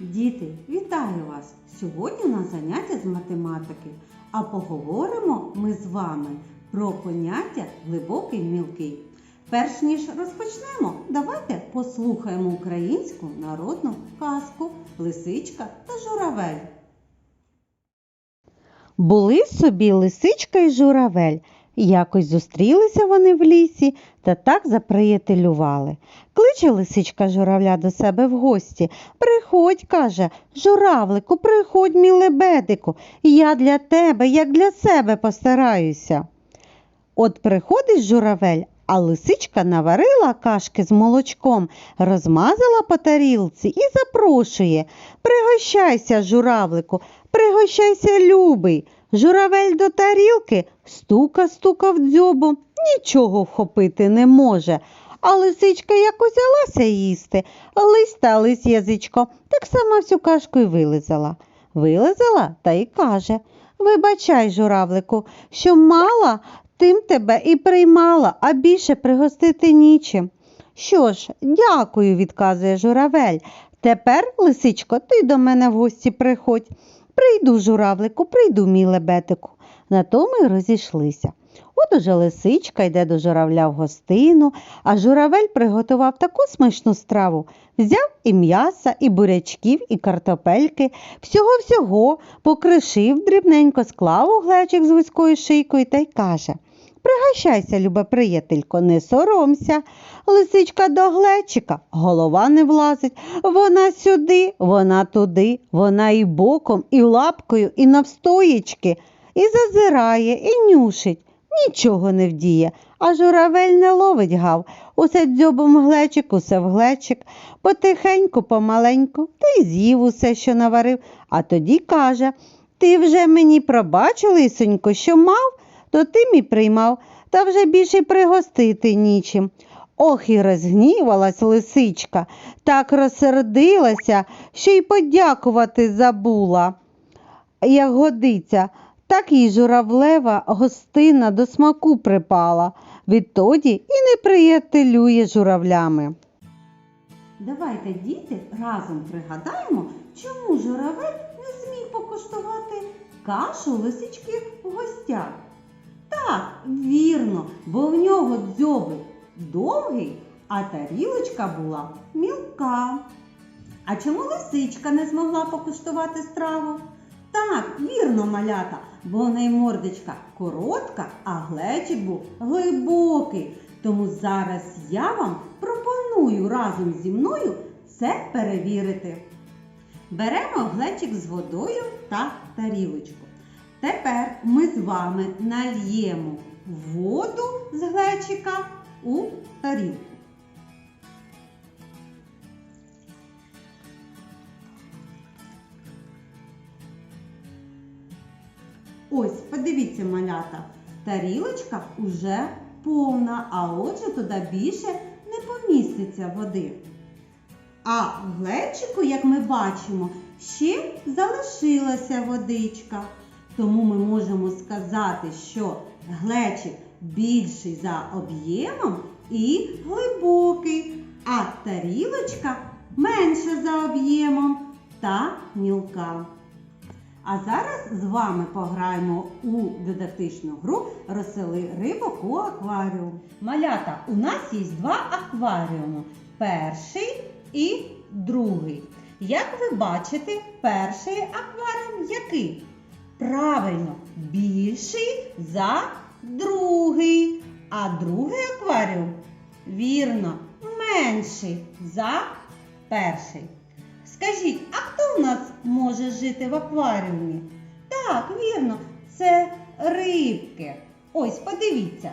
Діти, вітаю вас! Сьогодні у нас заняття з математики, а поговоримо ми з вами про поняття глибокий мілкий. Перш ніж розпочнемо, давайте послухаємо українську народну казку Лисичка та журавель. Були собі лисичка і журавель. Якось зустрілися вони в лісі та так заприятелювали. Кличе лисичка журавля до себе в гості. Приходь, каже, журавлику, приходь, мій лебедику, я для тебе, як для себе постараюся. От приходить журавель, а лисичка наварила кашки з молочком, розмазала по тарілці і запрошує. Пригощайся, журавлику, пригощайся, любий. Журавель до тарілки стука стука в дзьобу, нічого вхопити не може. А лисичка як узялася їсти, лись та лись язичко, так сама всю кашку й вилизала. Вилизала та й каже Вибачай, журавлику, що мала, тим тебе і приймала, а більше пригостити нічим. Що ж, дякую, відказує журавель. Тепер, лисичко, ти до мене в гості приходь. Прийду, журавлику, прийду, мій лебедику. На тому й розійшлися. От уже лисичка йде до журавля в гостину, а журавель приготував таку смачну страву. Взяв і м'яса, і бурячків, і картопельки, всього-всього покришив дрібненько, склав у глечик з вузькою шийкою та й каже Пригощайся, любе приятелько, не соромся. Лисичка до глечика, голова не влазить. Вона сюди, вона туди, вона і боком, і лапкою, і навстоячки, і зазирає, і нюшить. Нічого не вдіє, а журавель не ловить гав. Усе дзьобом глечик, усе в глечик, потихеньку, помаленьку, та й з'їв усе, що наварив, а тоді каже Ти вже мені пробач, лисонько, що мав, то ти мій приймав, та вже більше пригостити нічим. Ох і розгнівалась лисичка, так розсердилася, що й подякувати забула. Як годиться, так їй журавлева гостина до смаку припала. Відтоді і не приятелює журавлями. Давайте, діти, разом пригадаємо, чому журавель не зміг покуштувати кашу лисички в гостях. Так, вірно, бо в нього дзьобик довгий, а тарілочка була мілка. А чому лисичка не змогла покуштувати страву? Так, вірно, малята, бо в неї мордочка коротка, а глечик був глибокий. Тому зараз я вам пропоную разом зі мною це перевірити. Беремо глечик з водою та тарілочку. Тепер ми з вами нальємо воду з глечика у тарілку. Ось, подивіться, малята, тарілочка вже повна, а отже туди більше не поміститься води. А в глечику, як ми бачимо, ще залишилася водичка. Тому ми можемо сказати, що глечик більший за об'ємом і глибокий, а тарілочка менша за об'ємом та мілка. А зараз з вами пограємо у дидактичну гру Розсели рибок у акваріум. Малята, у нас є два акваріуми. Перший і другий. Як ви бачите, перший акваріум який? Правильно, більший за другий. А другий акваріум, вірно, менший за перший. Скажіть, а хто у нас може жити в акваріумі? Так, вірно, це рибки. Ось, подивіться,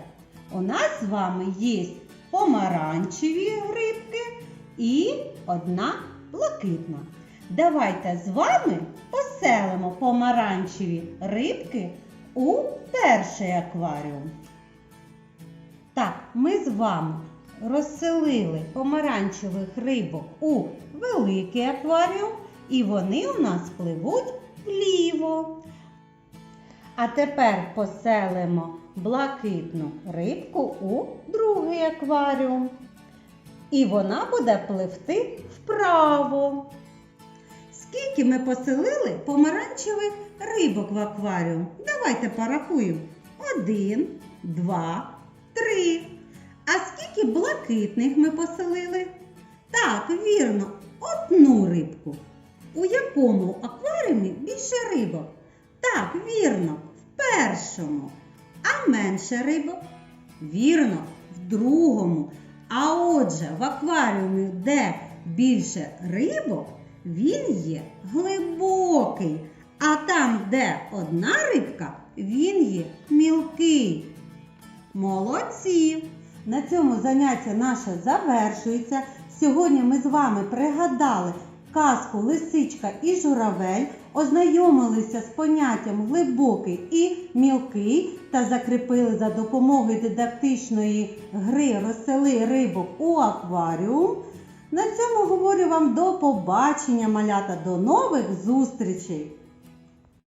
у нас з вами є помаранчеві рибки і одна блакитна. Давайте з вами поселимо помаранчеві рибки у перший акваріум. Так, ми з вами розселили помаранчевих рибок у великий акваріум, і вони у нас пливуть вліво. А тепер поселимо блакитну рибку у другий акваріум. І вона буде пливти вправо. Скільки ми поселили помаранчевих рибок в акваріум? Давайте порахуємо. Один, два, три. А скільки блакитних ми поселили? Так, вірно, одну рибку. У якому акваріумі більше рибок? Так, вірно, в першому. А менше рибок? Вірно, в другому. А отже, в акваріумі, де більше рибок, він є глибокий. А там, де одна рибка, він є мілкий. Молодці! На цьому заняття наше завершується. Сьогодні ми з вами пригадали казку Лисичка і журавель, ознайомилися з поняттям глибокий і мілкий та закріпили за допомогою дидактичної гри розсели рибок у акваріум. На цьому говорю вам до побачення, малята, до нових зустрічей!